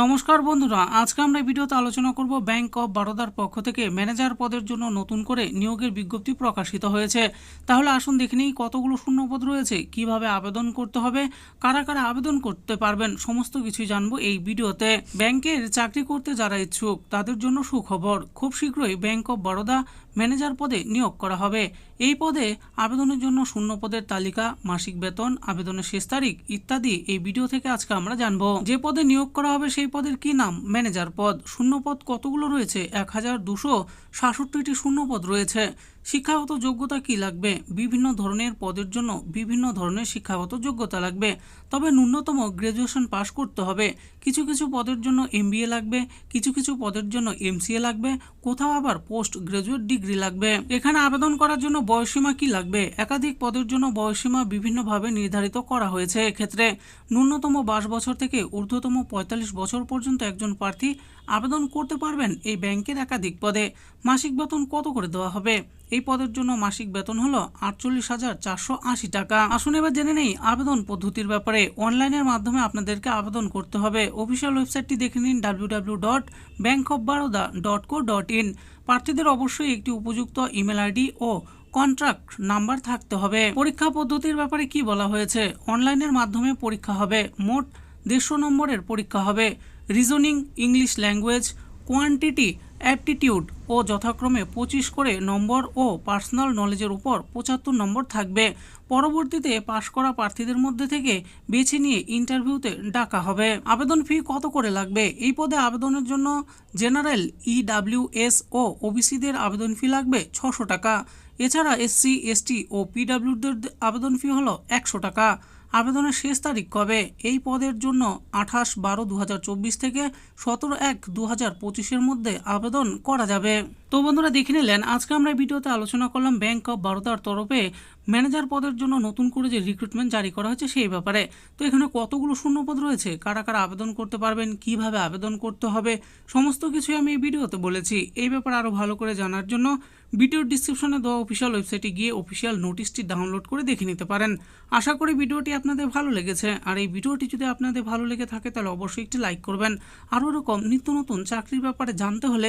নমস্কার বন্ধুরা, আজকে আমরা ভিডিওতে আলোচনা করব ব্যাংক অফ বরোদার পক্ষ থেকে ম্যানেজার পদের জন্য নতুন করে নিয়োগের বিজ্ঞপ্তি প্রকাশিত হয়েছে। তাহলে আসুন দেখে নিই কতগুলো শূন্যপদ রয়েছে, কীভাবে আবেদন করতে হবে, কারা কারা আবেদন করতে পারবেন, সমস্ত কিছুই জানব এই ভিডিওতে। ব্যাংকের চাকরি করতে যারা ইচ্ছুক, তাদের জন্য সুখবর, খুব শীঘ্রই ব্যাংক অফ বরোদা ম্যানেজার পদে নিয়োগ করা হবে। এই পদে আবেদনের জন্য শূন্য পদের তালিকা, মাসিক বেতন, আবেদনের শেষ তারিখ ইত্যাদি এই ভিডিও থেকে আজকে আমরা জানব। যে পদে নিয়োগ করা হবে সেই পদের কি নাম? ম্যানেজার পদ শূন্য পদ কতগুলো রয়েছে? এক হাজার দুশো সাতষট্টিটি শূন্য পদ রয়েছে। শিক্ষাগত যোগ্যতা কি লাগবে? বিভিন্ন ধরনের পদের জন্য বিভিন্ন ধরনের শিক্ষাগত যোগ্যতা লাগবে। তবে ন্যূনতম গ্রাজুয়েশন পাশ করতে হবে। কিছু কিছু পদের জন্য এমবিএ লাগবে, কিছু কিছু পদের জন্য এমসিএ লাগবে, কোথাও আবার পোস্ট গ্রাজুয়েট ডিগ্রি লাগবে। এখানে আবেদন করার জন্য বয়সীমা কি লাগবে? একাধিক পদের জন্য বয়সীমা বিভিন্নভাবে নির্ধারিত করা হয়েছে। এক্ষেত্রে ন্যূনতম বাইশ বছর থেকে ঊর্ধ্বতম পঁয়তাল্লিশ বছর পর্যন্ত একজন প্রার্থী আবেদন করতে পারবেন এই ব্যাংকের একাধিক পদে। মাসিক বেতন কত করে দেওয়া হবে? এই পদের জন্য মাসিক বেতন হলো আটচল্লিশ হাজার চারশো আশি টাকা। আসুন এবার জেনে নেই আবেদন পদ্ধতির ব্যাপারে। অনলাইনের মাধ্যমে আপনাদেরকে আবেদন করতে হবে। অফিসিয়াল ওয়েবসাইটটি দেখে নিন W W dot bank of Baroda dot co dot in প্রার্থীদের অবশ্যই একটি উপযুক্ত ইমেল আইডি ও কন্ট্রাক্ট নাম্বার থাকতে হবে। পরীক্ষা পদ্ধতির ব্যাপারে কি বলা হয়েছে? অনলাইনের মাধ্যমে পরীক্ষা হবে। মোট দেড়শো নম্বরের পরীক্ষা হবে। Reasoning English language quantity aptitude ও যথাক্রমে পঁচিশ করে নম্বর ও পার্সোনাল নলেজের উপর পঁচাত্তর নম্বর থাকবে। পরবর্তীতে পাশ করা প্রার্থীদের মধ্যে থেকে বেছে নিয়ে ইন্টারভিউতে ডাকা হবে। আবেদন ফি কত করে লাগবে? এই পদে আবেদনের জন্য জেনারেল ইডাব্লিউএস ও ওবিসিদের আবেদন ফি লাগবে ছশো টাকা। এছাড়া এসসি, এসটি ও পিডাব্লিউদের আবেদন ফি হলো একশো টাকা। আবেদনের শেষ তারিখ কবে? এই পদের জন্য আঠাশ বারো দু থেকে সতেরো এক দু হাজার পঁচিশের মধ্যে আবেদন করা যাবে। তো বন্ধুরা দেখে নিলেন, আজকে আমরা ভিডিওতে আলোচনা করলাম ব্যাংক অফ বারোদার তরফে ম্যানেজার পদের জন্য নতুন করে যে রিক্রুটমেন্ট জারি করা হয়েছে সেই ব্যাপারে। তো এখানে কতগুলো শূন্যপদ রয়েছে? কারা কারা আবেদন করতে পারবেন? কীভাবে আবেদন করতে হবে? সমস্ত কিছুই আমি এই ভিডিওতে বলেছি। এই ব্যাপারে আরও ভালো করে জানার জন্য ভিডিওর ডিসক্রিপশনে দেওয়া অফিসিয়াল ওয়েবসাইটে গিয়ে অফিসিয়াল নোটিশটি ডাউনলোড করে দেখে নিতে পারেন। আশা করি ভিডিওটি আপনাদের ভালো লেগেছে। আর এই ভিডিওটি যদি আপনাদের ভালো লেগে থাকে, তাহলে অবশ্যই একটি লাইক করবেন। আরও এরকম নিত্য নতুন চাকরির ব্যাপারে জানতে হলে